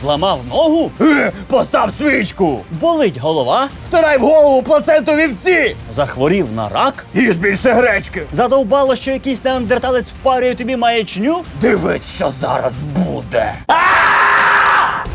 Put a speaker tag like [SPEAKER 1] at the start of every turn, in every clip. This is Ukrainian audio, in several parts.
[SPEAKER 1] Зламав ногу?
[SPEAKER 2] Е, Постав свічку!
[SPEAKER 1] Болить голова?
[SPEAKER 2] Втирай в голову плаценту вівці!
[SPEAKER 1] Захворів на рак?
[SPEAKER 2] Їж більше гречки!
[SPEAKER 1] Задовбало, що якийсь неандерталець впарює тобі маячню?
[SPEAKER 2] Дивись, що зараз буде!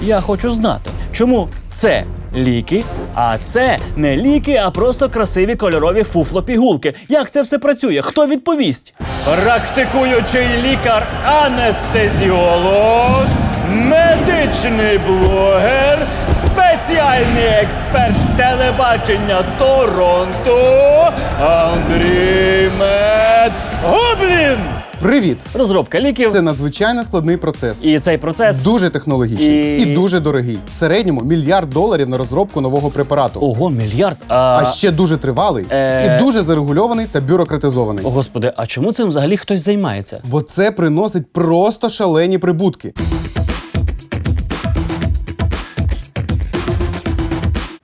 [SPEAKER 1] Я хочу знати, чому це ліки, а це не ліки, а просто красиві кольорові фуфло-пігулки. Як це все працює? Хто відповість? Практикуючий лікар, анестезіолог, медичний блогер, спеціальний експерт телебачення Торонто Андрій Мед Гоблін.
[SPEAKER 3] Привіт!
[SPEAKER 1] Розробка ліків.
[SPEAKER 3] Це надзвичайно складний процес.
[SPEAKER 1] І цей процес
[SPEAKER 3] Дуже технологічний
[SPEAKER 1] І-
[SPEAKER 3] і... дуже дорогий. В середньому мільярд доларів на розробку нового препарату.
[SPEAKER 1] Ого, мільярд. А,
[SPEAKER 3] А ще дуже тривалий
[SPEAKER 1] Е.
[SPEAKER 3] і дуже зарегульований та бюрократизований.
[SPEAKER 1] О, господи, а чому цим взагалі хтось займається?
[SPEAKER 3] Бо це приносить просто шалені прибутки.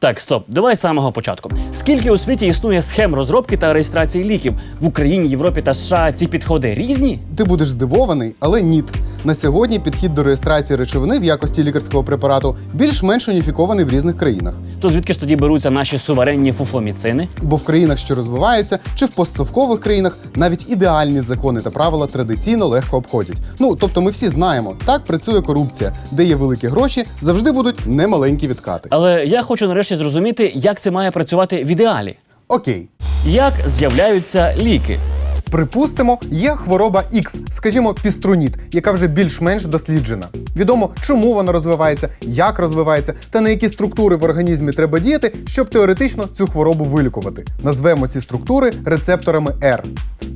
[SPEAKER 1] Так, стоп, давай з самого початку. Скільки у світі існує схем розробки та реєстрації ліків в Україні, Європі та США ці підходи різні?
[SPEAKER 3] Ти будеш здивований, але ніт. На сьогодні підхід до реєстрації речовини в якості лікарського препарату більш-менш уніфікований в різних країнах.
[SPEAKER 1] То звідки ж тоді беруться наші суверенні фуфломіцини?
[SPEAKER 3] Бо в країнах, що розвиваються, чи в постсовкових країнах навіть ідеальні закони та правила традиційно легко обходять. Ну тобто, ми всі знаємо, так працює корупція, де є великі гроші, завжди будуть немаленькі відкати.
[SPEAKER 1] Але я хочу нарешті зрозуміти, як це має працювати в ідеалі.
[SPEAKER 3] Окей.
[SPEAKER 1] Як з'являються ліки?
[SPEAKER 3] Припустимо, є хвороба X, скажімо, піструніт, яка вже більш-менш досліджена. Відомо, чому вона розвивається, як розвивається, та на які структури в організмі треба діяти, щоб теоретично цю хворобу вилікувати. Назвемо ці структури рецепторами R.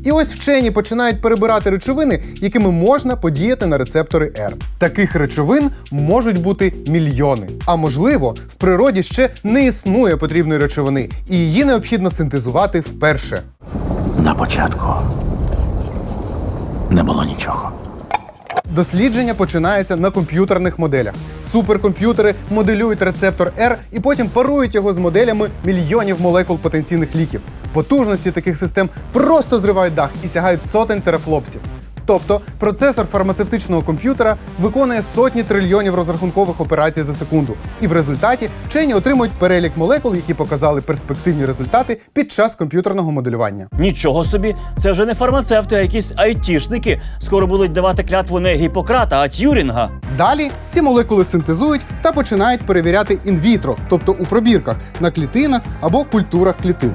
[SPEAKER 3] І ось вчені починають перебирати речовини, якими можна подіяти на рецептори R. Таких речовин можуть бути мільйони. А можливо, в природі ще не існує потрібної речовини, і її необхідно синтезувати вперше.
[SPEAKER 4] На початку не було нічого.
[SPEAKER 3] Дослідження починається на комп'ютерних моделях. Суперкомп'ютери моделюють рецептор R і потім парують його з моделями мільйонів молекул потенційних ліків. Потужності таких систем просто зривають дах і сягають сотень терафлопсів. Тобто процесор фармацевтичного комп'ютера виконує сотні трильйонів розрахункових операцій за секунду. І в результаті вчені отримують перелік молекул, які показали перспективні результати під час комп'ютерного моделювання.
[SPEAKER 1] Нічого собі, це вже не фармацевти, а якісь айтішники. Скоро будуть давати клятву не Гіппократа, а Т'юрінга.
[SPEAKER 3] Далі ці молекули синтезують та починають перевіряти інвітро, тобто у пробірках на клітинах або культурах клітин.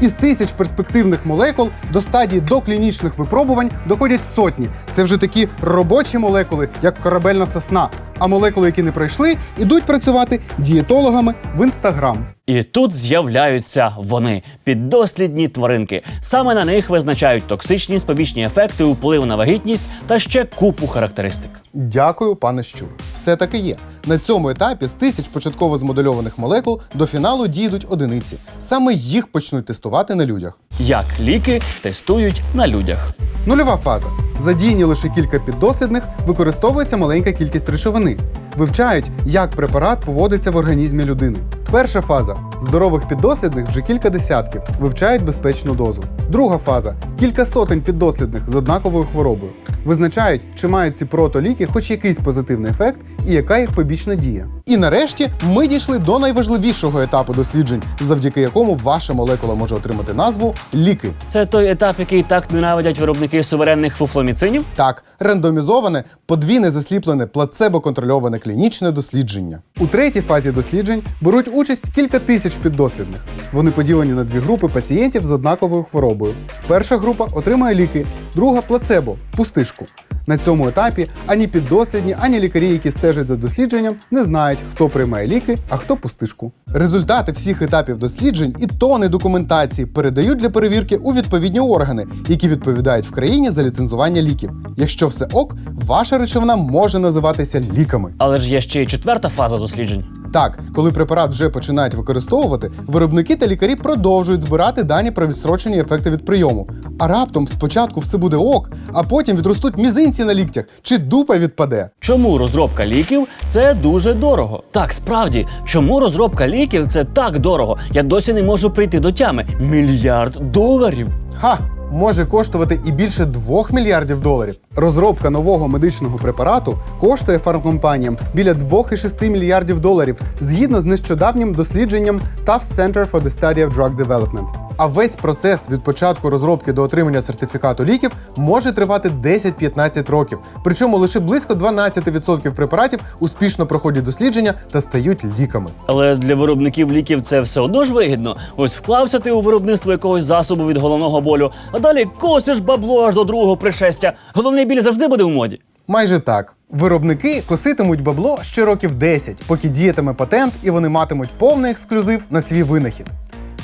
[SPEAKER 3] Із тисяч перспективних молекул до стадії доклінічних випробувань доходять сотні. Це вже такі робочі молекули, як корабельна сосна. А молекули, які не пройшли, ідуть працювати дієтологами в інстаграм.
[SPEAKER 1] І тут з'являються вони піддослідні тваринки. Саме на них визначають токсичні спобічні ефекти, вплив на вагітність та ще купу характеристик.
[SPEAKER 3] Дякую, пане Щур. Все таки є. На цьому етапі з тисяч початково змодельованих молекул до фіналу дійдуть одиниці. Саме їх почнуть тестувати на людях.
[SPEAKER 1] Як ліки тестують на людях.
[SPEAKER 3] Нульова фаза. Задіяні лише кілька піддослідних, використовується маленька кількість речовини. Вивчають, як препарат поводиться в організмі людини. Перша фаза здорових піддослідних вже кілька десятків, вивчають безпечну дозу. Друга фаза кілька сотень піддослідних з однаковою хворобою. Визначають, чи мають ці протоліки хоч якийсь позитивний ефект і яка їх побічна дія. І нарешті ми дійшли до найважливішого етапу досліджень, завдяки якому ваша молекула може отримати назву ліки.
[SPEAKER 1] Це той етап, який так ненавидять виробники суверенних фуфломіцинів.
[SPEAKER 3] Так, рандомізоване, подвійне засліплене, плацебо-контрольоване клінічне дослідження. У третій фазі досліджень беруть участь кілька тисяч піддослідних. Вони поділені на дві групи пацієнтів з однаковою хворобою. Перша група отримає ліки, друга плацебо пустишку. На цьому етапі ані піддослідні, ані лікарі, які стежать за дослідженням, не знають, хто приймає ліки, а хто пустишку. Результати всіх етапів досліджень і тони документації передають для перевірки у відповідні органи, які відповідають в країні за ліцензування ліків. Якщо все ок, ваша речовина може називатися ліками.
[SPEAKER 1] Але ж є ще й четверта фаза досліджень.
[SPEAKER 3] Так, коли препарат вже починають використовувати, виробники та лікарі продовжують збирати дані про відстрочені ефекти від прийому. А раптом спочатку все буде ок, а потім відростуть мізинці на ліктях чи дупа відпаде.
[SPEAKER 1] Чому розробка ліків це дуже дорого? Так, справді, чому розробка ліків це так дорого? Я досі не можу прийти до тями. Мільярд доларів.
[SPEAKER 3] Ха! Може коштувати і більше 2 мільярдів доларів. Розробка нового медичного препарату коштує фармкомпаніям біля 2,6 мільярдів доларів згідно з нещодавнім дослідженням Tufts Center for the Study of Drug Development. А весь процес від початку розробки до отримання сертифікату ліків може тривати 10-15 років. Причому лише близько 12% препаратів успішно проходять дослідження та стають ліками.
[SPEAKER 1] Але для виробників ліків це все одно ж вигідно. Ось вклався ти у виробництво якогось засобу від головного болю, а далі косиш бабло аж до другого пришестя. Головний біль завжди буде в моді.
[SPEAKER 3] Майже так. Виробники коситимуть бабло ще років 10, поки діятиме патент і вони матимуть повний ексклюзив на свій винахід.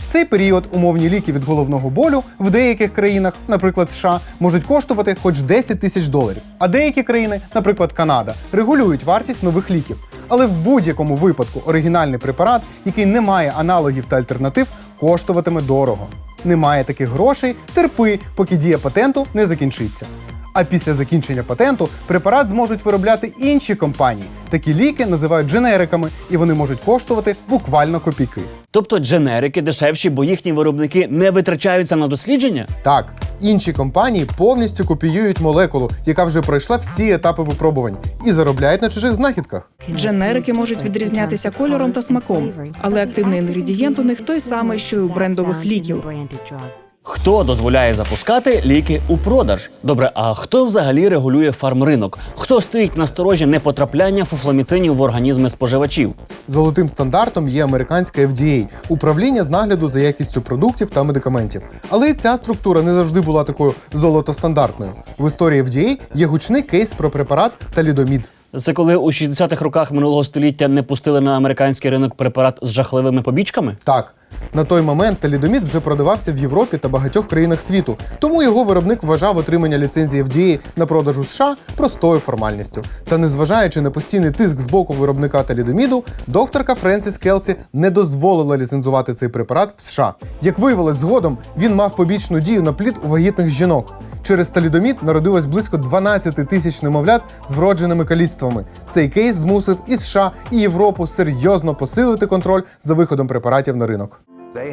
[SPEAKER 3] В цей період умовні ліки від головного болю в деяких країнах, наприклад США, можуть коштувати хоч 10 тисяч доларів. А деякі країни, наприклад Канада, регулюють вартість нових ліків. Але в будь-якому випадку оригінальний препарат, який не має аналогів та альтернатив, коштуватиме дорого. Немає таких грошей, терпи, поки дія патенту не закінчиться. А після закінчення патенту препарат зможуть виробляти інші компанії. Такі ліки називають дженериками, і вони можуть коштувати буквально копійки.
[SPEAKER 1] Тобто дженерики дешевші, бо їхні виробники не витрачаються на дослідження?
[SPEAKER 3] Так, інші компанії повністю копіюють молекулу, яка вже пройшла всі етапи випробувань, і заробляють на чужих знахідках.
[SPEAKER 5] Дженерики можуть відрізнятися кольором та смаком, але активний інгредієнт у них той самий, що й у брендових ліків.
[SPEAKER 1] Хто дозволяє запускати ліки у продаж? Добре, а хто взагалі регулює фармринок? Хто стоїть на сторожі непотрапляння фуфламіцинів в організми споживачів?
[SPEAKER 3] Золотим стандартом є американська FDA – управління з нагляду за якістю продуктів та медикаментів. Але і ця структура не завжди була такою золотостандартною. В історії FDA є гучний кейс про препарат талідомід.
[SPEAKER 1] Це коли у 60-х роках минулого століття не пустили на американський ринок препарат з жахливими побічками?
[SPEAKER 3] Так, на той момент талідомід вже продавався в Європі та багатьох країнах світу, тому його виробник вважав отримання ліцензії FDA на продаж у США простою формальністю. Та незважаючи на постійний тиск з боку виробника талідоміду, докторка Френсіс Келсі не дозволила ліцензувати цей препарат в США. Як виявилось згодом, він мав побічну дію на плід у вагітних жінок. Через талідомід народилось близько 12 тисяч немовлят з вродженими каліцтвами. Цей кейс змусив і США, і Європу серйозно посилити контроль за виходом препаратів на ринок.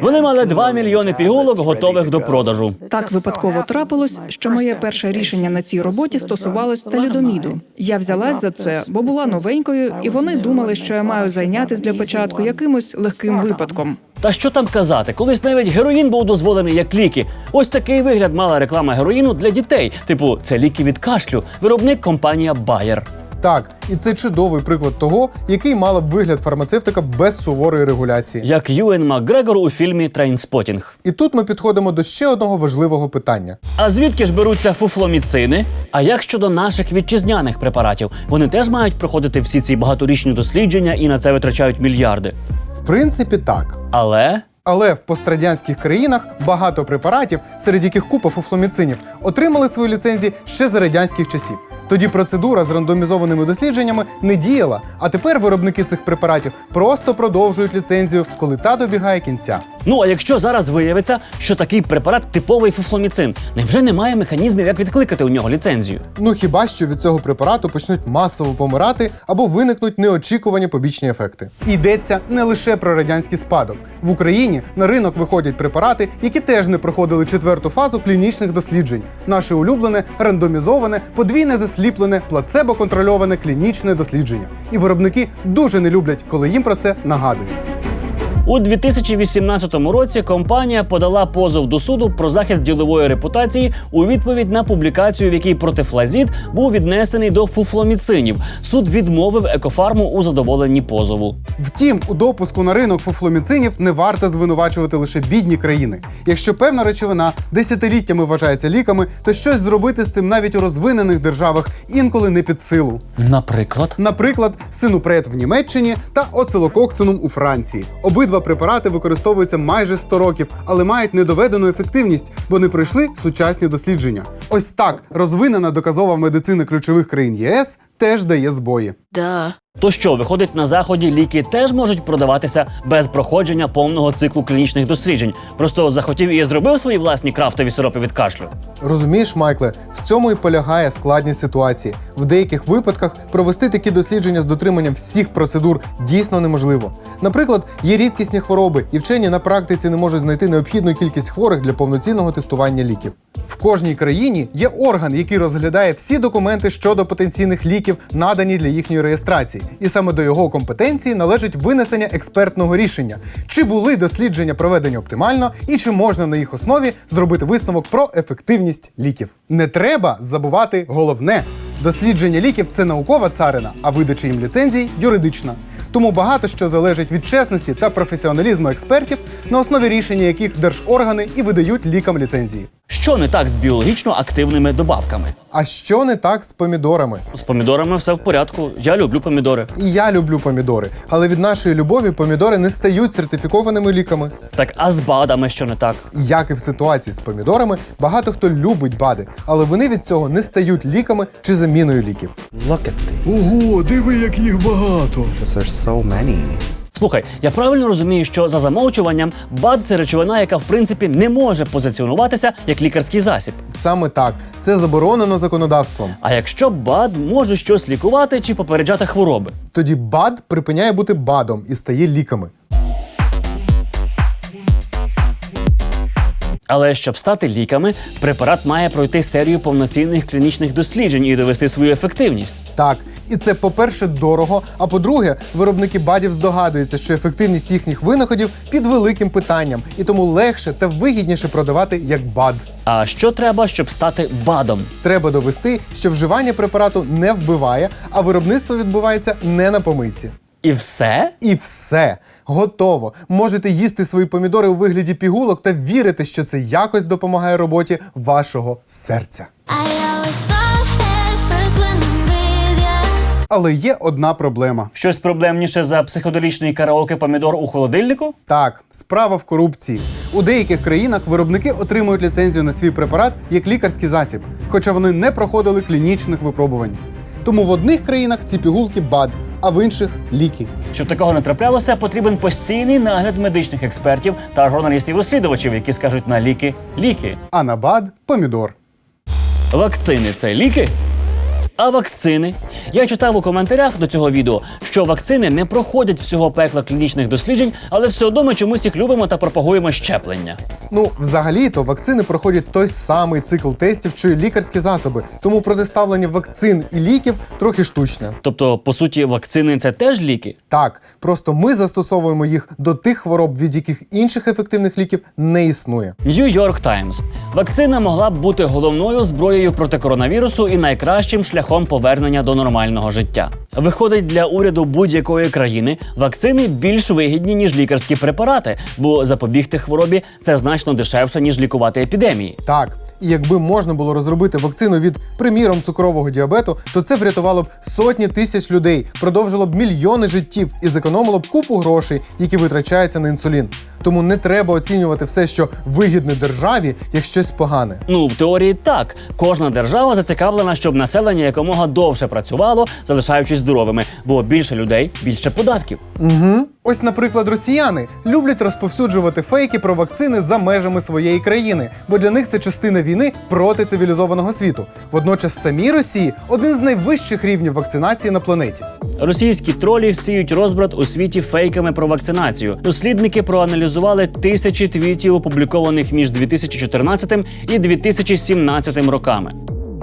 [SPEAKER 1] Вони мали 2 мільйони пігулок, готових до продажу.
[SPEAKER 5] Так випадково трапилось, що моє перше рішення на цій роботі стосувалось талідоміду. Я взялась за це, бо була новенькою, і вони думали, що я маю зайнятись для початку якимось легким випадком.
[SPEAKER 1] Та що там казати? Колись навіть героїн був дозволений як ліки. Ось такий вигляд мала реклама героїну для дітей. Типу, це ліки від кашлю. Виробник компанія Bayer.
[SPEAKER 3] Так, і це чудовий приклад того, який мала б вигляд фармацевтика без суворої регуляції.
[SPEAKER 1] Як Юен Макгрегор у фільмі Трейнспотінг.
[SPEAKER 3] І тут ми підходимо до ще одного важливого питання.
[SPEAKER 1] А звідки ж беруться фуфломіцини? А як щодо наших вітчизняних препаратів? Вони теж мають проходити всі ці багаторічні дослідження і на це витрачають мільярди.
[SPEAKER 3] В принципі, так.
[SPEAKER 1] Але
[SPEAKER 3] Але в пострадянських країнах багато препаратів, серед яких купа фуфломіцинів, отримали свої ліцензії ще за радянських часів. Тоді процедура з рандомізованими дослідженнями не діяла, а тепер виробники цих препаратів просто продовжують ліцензію, коли та добігає кінця.
[SPEAKER 1] ну а якщо зараз виявиться, що такий препарат типовий фуфломіцин, невже немає механізмів, як відкликати у нього ліцензію?
[SPEAKER 3] Ну хіба що від цього препарату почнуть масово помирати або виникнуть неочікувані побічні ефекти. Йдеться не лише про радянський спадок. В Україні на ринок виходять препарати, які теж не проходили четверту фазу клінічних досліджень. Наше улюблене рандомізоване, подвійне засліплене, плацебо-контрольоване клінічне дослідження. І виробники дуже не люблять, коли їм про це нагадують.
[SPEAKER 1] У 2018 році компанія подала позов до суду про захист ділової репутації у відповідь на публікацію, в якій протифлазід був віднесений до фуфломіцинів. Суд відмовив екофарму у задоволенні позову.
[SPEAKER 3] Втім, у допуску на ринок фуфломіцинів не варто звинувачувати лише бідні країни. Якщо певна речовина десятиліттями вважається ліками, то щось зробити з цим навіть у розвинених державах інколи не під силу.
[SPEAKER 1] Наприклад,
[SPEAKER 3] Наприклад, синупред в Німеччині та оцелококцинум у Франції. Обидва препарати використовуються майже 100 років, але мають недоведену ефективність, бо не пройшли сучасні дослідження. Ось так розвинена доказова медицина ключових країн ЄС теж дає збої.
[SPEAKER 6] Duh.
[SPEAKER 1] То що, виходить, на заході ліки теж можуть продаватися без проходження повного циклу клінічних досліджень. Просто захотів і зробив свої власні крафтові сиропи від кашлю.
[SPEAKER 3] Розумієш, Майкле, в цьому і полягає складність ситуації. В деяких випадках провести такі дослідження з дотриманням всіх процедур дійсно неможливо. Наприклад, є рідкісні хвороби, і вчені на практиці не можуть знайти необхідну кількість хворих для повноцінного тестування ліків. В кожній країні є орган, який розглядає всі документи щодо потенційних ліків, надані для їхньої реєстрації, і саме до його компетенції належить винесення експертного рішення, чи були дослідження проведені оптимально, і чи можна на їх основі зробити висновок про ефективність ліків. Не треба забувати головне. Дослідження ліків це наукова царина, а видача їм ліцензій юридична. Тому багато що залежить від чесності та професіоналізму експертів, на основі рішення яких держоргани і видають лікам ліцензії.
[SPEAKER 1] Що не так з біологічно активними добавками?
[SPEAKER 3] А що не так з помідорами?
[SPEAKER 1] З помідорами все в порядку. Я люблю помідори.
[SPEAKER 3] І я люблю помідори, але від нашої любові помідори не стають сертифікованими ліками.
[SPEAKER 1] Так, а з БАДами що не так?
[SPEAKER 3] Як і в ситуації з помідорами, багато хто любить БАДи, але вони від цього не стають ліками чи заміною ліків.
[SPEAKER 4] Look.
[SPEAKER 3] Ого, диви, як їх багато!
[SPEAKER 4] Because there's so many.
[SPEAKER 1] Слухай, я правильно розумію, що за замовчуванням БАД це речовина, яка в принципі не може позиціонуватися як лікарський засіб.
[SPEAKER 3] Саме так, це заборонено законодавством.
[SPEAKER 1] А якщо БАД може щось лікувати чи попереджати хвороби?
[SPEAKER 3] Тоді БАД припиняє бути БАДом і стає ліками.
[SPEAKER 1] Але щоб стати ліками, препарат має пройти серію повноцінних клінічних досліджень і довести свою ефективність.
[SPEAKER 3] Так, і це, по-перше, дорого. А по-друге, виробники бадів здогадуються, що ефективність їхніх винаходів під великим питанням, і тому легше та вигідніше продавати як бад.
[SPEAKER 1] А що треба, щоб стати БАДом?
[SPEAKER 3] Треба довести, що вживання препарату не вбиває, а виробництво відбувається не на помийці.
[SPEAKER 1] І все?
[SPEAKER 3] І все готово. Можете їсти свої помідори у вигляді пігулок та вірити, що це якось допомагає роботі вашого серця. Але є одна проблема.
[SPEAKER 1] Щось проблемніше за психоделічний караоке помідор у холодильнику?
[SPEAKER 3] Так, справа в корупції. У деяких країнах виробники отримують ліцензію на свій препарат як лікарський засіб, хоча вони не проходили клінічних випробувань. Тому в одних країнах ці пігулки БАД, а в інших ліки.
[SPEAKER 1] Щоб такого не траплялося, потрібен постійний нагляд медичних експертів та журналістів-розслідувачів, які скажуть на ліки ліки.
[SPEAKER 3] А на БАД помідор.
[SPEAKER 1] Вакцини це ліки? А вакцини? Я читав у коментарях до цього відео, що вакцини не проходять всього пекла клінічних досліджень, але все одно ми чомусь їх любимо та пропагуємо щеплення.
[SPEAKER 3] Ну, взагалі-то вакцини проходять той самий цикл тестів, що й лікарські засоби, тому протиставлення вакцин і ліків трохи штучне.
[SPEAKER 1] Тобто, по суті, вакцини це теж ліки.
[SPEAKER 3] Так, просто ми застосовуємо їх до тих хвороб, від яких інших ефективних ліків не існує.
[SPEAKER 1] New York Times. Вакцина могла б бути головною зброєю проти коронавірусу і найкращим шляхом повернення до нормального життя. Виходить, для уряду будь-якої країни вакцини більш вигідні ніж лікарські препарати, бо запобігти хворобі це значно дешевше ніж лікувати епідемії.
[SPEAKER 3] Так, і якби можна було розробити вакцину від, приміром, цукрового діабету, то це врятувало б сотні тисяч людей, продовжило б мільйони життів і зекономило б купу грошей, які витрачаються на інсулін. Тому не треба оцінювати все, що вигідне державі, як щось погане.
[SPEAKER 1] Ну, в теорії так. Кожна держава зацікавлена, щоб населення якомога довше працювало, залишаючись здоровими, бо більше людей більше податків.
[SPEAKER 3] Угу. Ось, наприклад, росіяни люблять розповсюджувати фейки про вакцини за межами своєї країни, бо для них це частина війни проти цивілізованого світу. Водночас в самій Росії один з найвищих рівнів вакцинації на планеті.
[SPEAKER 1] Російські тролі всіють розбрат у світі фейками про вакцинацію. Дослідники проаналізували тисячі твітів, опублікованих між 2014 і 2017 роками.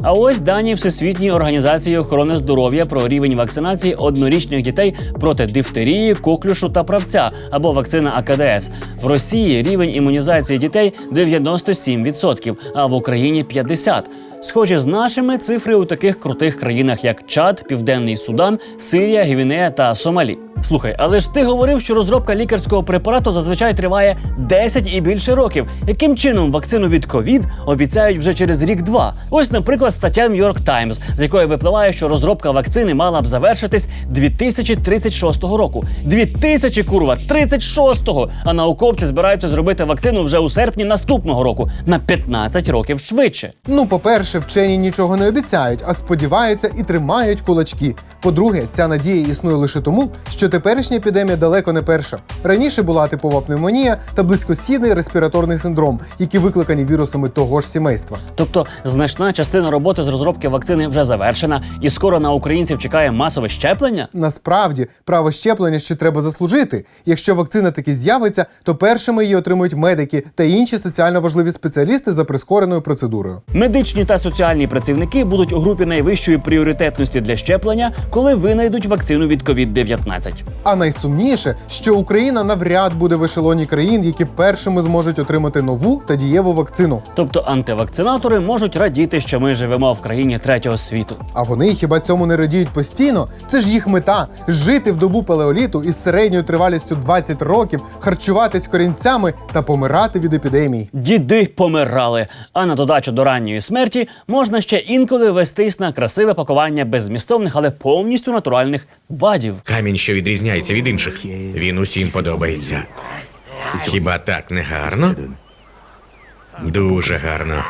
[SPEAKER 1] А ось дані Всесвітньої організації охорони здоров'я про рівень вакцинації однорічних дітей проти дифтерії, коклюшу та правця або вакцина АКДС. В Росії рівень імунізації дітей 97%, а в Україні 50%. Схожі з нашими цифри у таких крутих країнах, як Чад, Південний Судан, Сирія, Гвінея та Сомалі. Слухай, але ж ти говорив, що розробка лікарського препарату зазвичай триває 10 і більше років. Яким чином вакцину від ковід обіцяють вже через рік-два? Ось, наприклад, стаття New York Times, з якої випливає, що розробка вакцини мала б завершитись 2036 року. 2000, курва, 36-го! А науковці збираються зробити вакцину вже у серпні наступного року на 15 років швидше.
[SPEAKER 3] Ну, по-перше, вчені нічого не обіцяють, а сподіваються і тримають кулачки. По-друге, ця надія існує лише тому, що теперішня епідемія далеко не перша. Раніше була типова пневмонія та близькосхідний респіраторний синдром, які викликані вірусами того ж сімейства.
[SPEAKER 1] Тобто значна частина роботи з розробки вакцини вже завершена, і скоро на українців чекає масове щеплення.
[SPEAKER 3] Насправді, право щеплення ще треба заслужити. Якщо вакцина таки з'явиться, то першими її отримують медики та інші соціально важливі спеціалісти за прискореною процедурою.
[SPEAKER 1] Медичні та соціальні працівники будуть у групі найвищої пріоритетності для щеплення, коли винайдуть вакцину від COVID-19.
[SPEAKER 3] А найсумніше, що Україна навряд буде в ешелоні країн, які першими зможуть отримати нову та дієву вакцину.
[SPEAKER 1] Тобто антивакцинатори можуть радіти, що ми живемо в країні третього світу.
[SPEAKER 3] А вони хіба цьому не радіють постійно? Це ж їх мета жити в добу палеоліту із середньою тривалістю 20 років, харчуватись корінцями та помирати від епідемій.
[SPEAKER 1] Діди помирали. А на додачу до ранньої смерті можна ще інколи вестись на красиве пакування беззмістовних, але повністю натуральних бадів.
[SPEAKER 6] Камінь, що відрізняється від інших. Він усім подобається. Хіба так не гарно? Дуже гарно.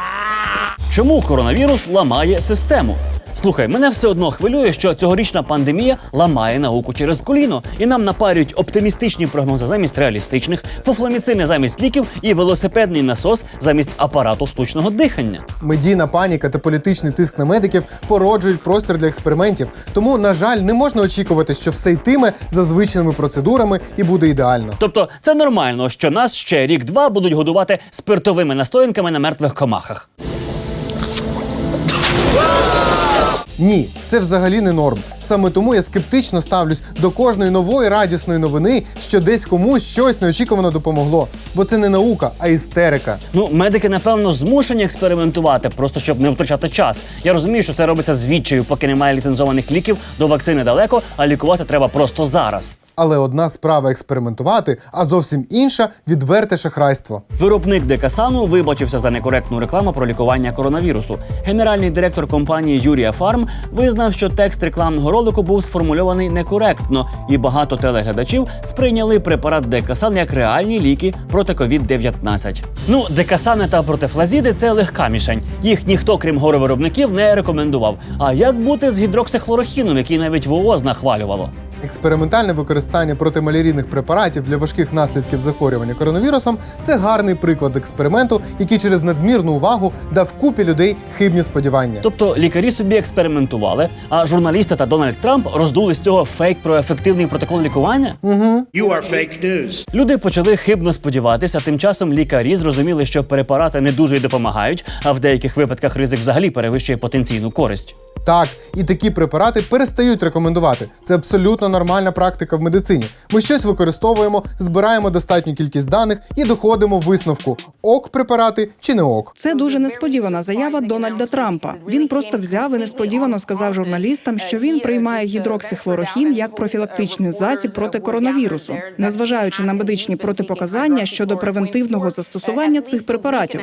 [SPEAKER 1] Чому коронавірус ламає систему? Слухай, мене все одно хвилює, що цьогорічна пандемія ламає науку через коліно, і нам напарюють оптимістичні прогнози замість реалістичних, фуфломіцини замість ліків і велосипедний насос замість апарату штучного дихання.
[SPEAKER 3] Медійна паніка та політичний тиск на медиків породжують простір для експериментів. Тому, на жаль, не можна очікувати, що все йтиме за звичними процедурами і буде ідеально.
[SPEAKER 1] Тобто, це нормально, що нас ще рік-два будуть годувати спиртовими настоянками на мертвих комахах.
[SPEAKER 3] Ні, це взагалі не норм. Саме тому я скептично ставлюсь до кожної нової радісної новини, що десь комусь щось неочікувано допомогло. Бо це не наука, а істерика.
[SPEAKER 1] Ну, медики, напевно, змушені експериментувати, просто щоб не втрачати час. Я розумію, що це робиться звідчаю, поки немає ліцензованих ліків, до вакцини далеко, а лікувати треба просто зараз.
[SPEAKER 3] Але одна справа експериментувати, а зовсім інша відверте шахрайство.
[SPEAKER 1] Виробник Декасану вибачився за некоректну рекламу про лікування коронавірусу. Генеральний директор компанії Юрія Фарм визнав, що текст рекламного ролику був сформульований некоректно, і багато телеглядачів сприйняли препарат Декасан як реальні ліки проти COVID-19. Ну, Декасани та протифлазіди це легка мішень. Їх ніхто, крім горовиробників, не рекомендував. А як бути з гідроксихлорохіном, який навіть ВООЗ нахвалювало?
[SPEAKER 3] Експериментальне використання протималярійних препаратів для важких наслідків захворювання коронавірусом це гарний приклад експерименту, який через надмірну увагу дав купі людей хибні сподівання.
[SPEAKER 1] Тобто лікарі собі експериментували, а журналісти та Дональд Трамп роздули з цього фейк про ефективний протокол лікування.
[SPEAKER 7] You are fake news.
[SPEAKER 1] Люди почали хибно сподіватися. Тим часом лікарі зрозуміли, що препарати не дуже й допомагають, а в деяких випадках ризик взагалі перевищує потенційну користь.
[SPEAKER 3] Так, і такі препарати перестають рекомендувати. Це абсолютно нормальна практика в медицині. Ми щось використовуємо, збираємо достатню кількість даних і доходимо в висновку: ок препарати чи не ок.
[SPEAKER 5] Це дуже несподівана заява Дональда Трампа. Він просто взяв і несподівано сказав журналістам, що він приймає гідроксихлорохін як профілактичний засіб проти коронавірусу, незважаючи на медичні протипоказання щодо превентивного застосування цих препаратів.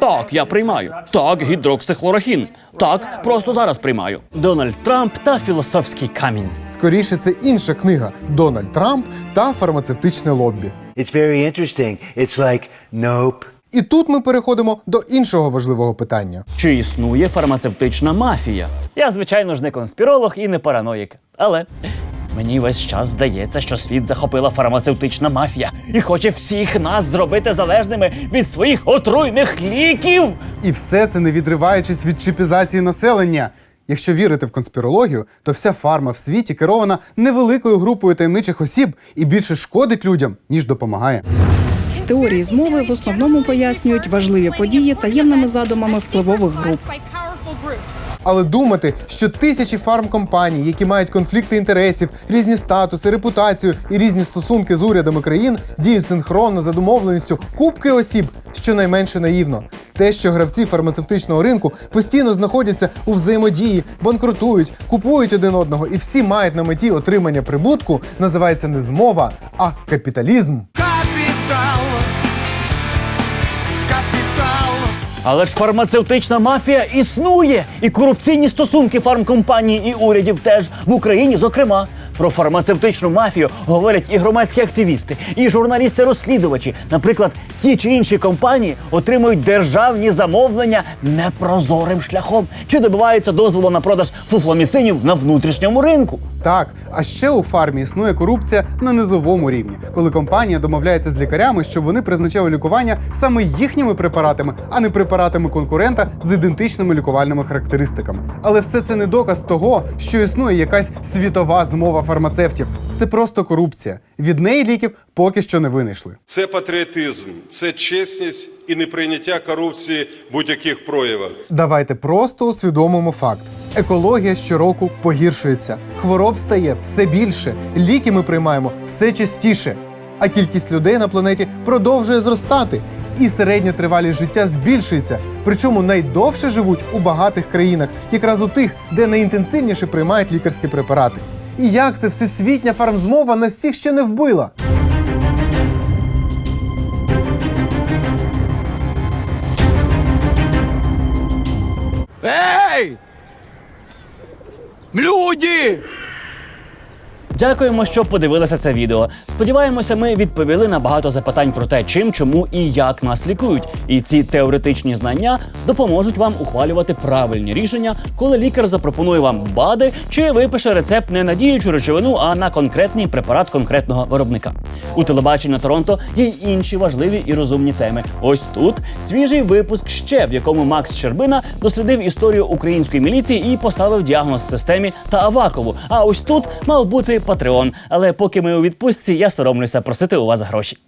[SPEAKER 1] Так, я приймаю. Так, гідроксихлорохін. Так, просто зараз приймаю. Дональд Трамп та філософський камінь.
[SPEAKER 3] Скоріше, це інша книга Дональд Трамп та фармацевтичне лоббі.
[SPEAKER 8] It's very interesting. It's like, nope.
[SPEAKER 3] І тут ми переходимо до іншого важливого питання.
[SPEAKER 1] Чи існує фармацевтична мафія? Я, звичайно ж, не конспіролог і не параноїк. Але мені весь час здається, що світ захопила фармацевтична мафія і хоче всіх нас зробити залежними від своїх отруйних ліків.
[SPEAKER 3] І все це не відриваючись від чіпізації населення. Якщо вірити в конспірологію, то вся фарма в світі керована невеликою групою таємничих осіб і більше шкодить людям, ніж допомагає.
[SPEAKER 5] Теорії змови в основному пояснюють важливі події таємними задумами впливових груп.
[SPEAKER 3] Але думати, що тисячі фармкомпаній, які мають конфлікти інтересів, різні статуси, репутацію і різні стосунки з урядами країн, діють синхронно за домовленістю купки осіб, щонайменше наївно. Те, що гравці фармацевтичного ринку постійно знаходяться у взаємодії, банкрутують, купують один одного і всі мають на меті отримання прибутку, називається не змова, а капіталізм.
[SPEAKER 1] Але ж фармацевтична мафія існує, і корупційні стосунки фармкомпаній і урядів теж в Україні, зокрема. Про фармацевтичну мафію говорять і громадські активісти, і журналісти-розслідувачі. Наприклад, ті чи інші компанії отримують державні замовлення непрозорим шляхом, чи добиваються дозволу на продаж фуфломіцинів на внутрішньому ринку.
[SPEAKER 3] Так, а ще у фармі існує корупція на низовому рівні, коли компанія домовляється з лікарями, щоб вони призначали лікування саме їхніми препаратами, а не препаратами конкурента з ідентичними лікувальними характеристиками. Але все це не доказ того, що існує якась світова змова фармацевтів. Це просто корупція. Від неї ліків поки що не винайшли.
[SPEAKER 9] Це патріотизм, це чесність і неприйняття корупції будь-яких проявах.
[SPEAKER 3] Давайте просто усвідомимо факт. Екологія щороку погіршується, хвороб стає все більше, ліки ми приймаємо все частіше, а кількість людей на планеті продовжує зростати, і середня тривалість життя збільшується. Причому найдовше живуть у багатих країнах, якраз у тих, де найінтенсивніше приймають лікарські препарати. І як це всесвітня фармзмова нас всіх ще не вбила?
[SPEAKER 1] Ей! Люди! Дякуємо, що подивилися це відео. Сподіваємося, ми відповіли на багато запитань про те, чим, чому і як нас лікують. І ці теоретичні знання допоможуть вам ухвалювати правильні рішення, коли лікар запропонує вам БАДи чи випише рецепт не на діючу речовину, а на конкретний препарат конкретного виробника. У телебаченні Торонто є й інші важливі і розумні теми. Ось тут свіжий випуск ще, в якому Макс Щербина дослідив історію української міліції і поставив діагноз системі та Авакову. А ось тут мав бути Патреон. Але поки ми у відпустці, я соромлюся просити у вас гроші.